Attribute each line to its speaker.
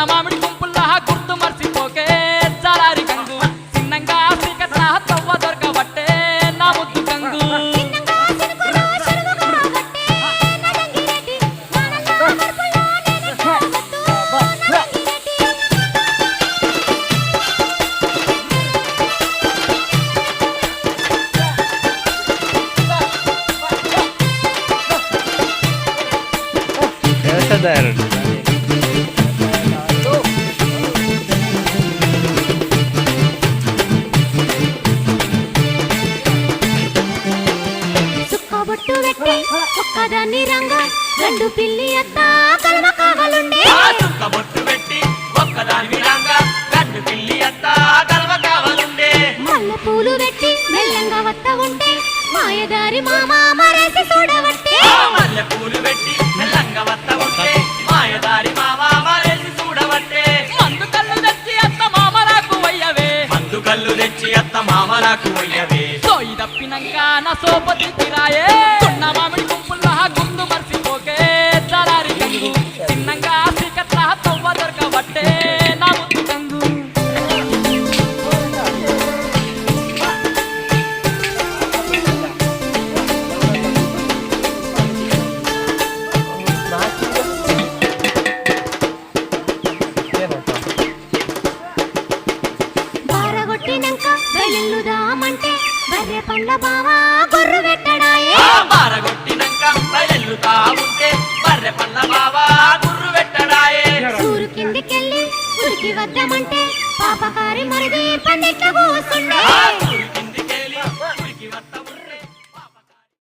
Speaker 1: చిన్న మామిడి గుంపుల్లా గుర్తు మర్చిపోకే చలారి గంగు. చిన్నంగా శ్రీకృష్ణ తవ్వ దొరకబట్టే నా ముద్దు గంగు.
Speaker 2: దారుడు
Speaker 3: గండు పిల్లి అత్త కలమ కావాలుండే.
Speaker 4: బొట్టు పెట్టి ఒక్కదాని విధంగా గండు పిల్లి అత్త గర్వ కావాలుండే.
Speaker 3: మల్లె పూలు పెట్టి మెల్లంగా వత్త ఉంటే మాయదారి మామ మరేసి చూడవట్టే ఆ
Speaker 4: మల్లె పూలు పెట్టి మెల్లంగా వత్త ఉంటే మాయదారి మామ మరేసి చూడబట్టే.
Speaker 1: మందు కళ్ళు తెచ్చి అత్త మామలకు వయ్యవే.
Speaker 4: మందు కళ్ళు తెచ్చి అత్త మామలకు వయ్యవే.
Speaker 1: సోయి తప్పినాక నా సోపతికి రాయే
Speaker 3: పండ్ల బావా గొర్రు పెట్టడాయే. ఆ
Speaker 4: మారగొట్టినాక బయలుతా ఉంటే బర్రె పల్ల బావా గుర్రు పెట్టడాయే.
Speaker 3: సూరు కిందికెళ్ళి ఉరికి వద్దామంటే పాపకారి మరిది పందిట్ల కూసుండే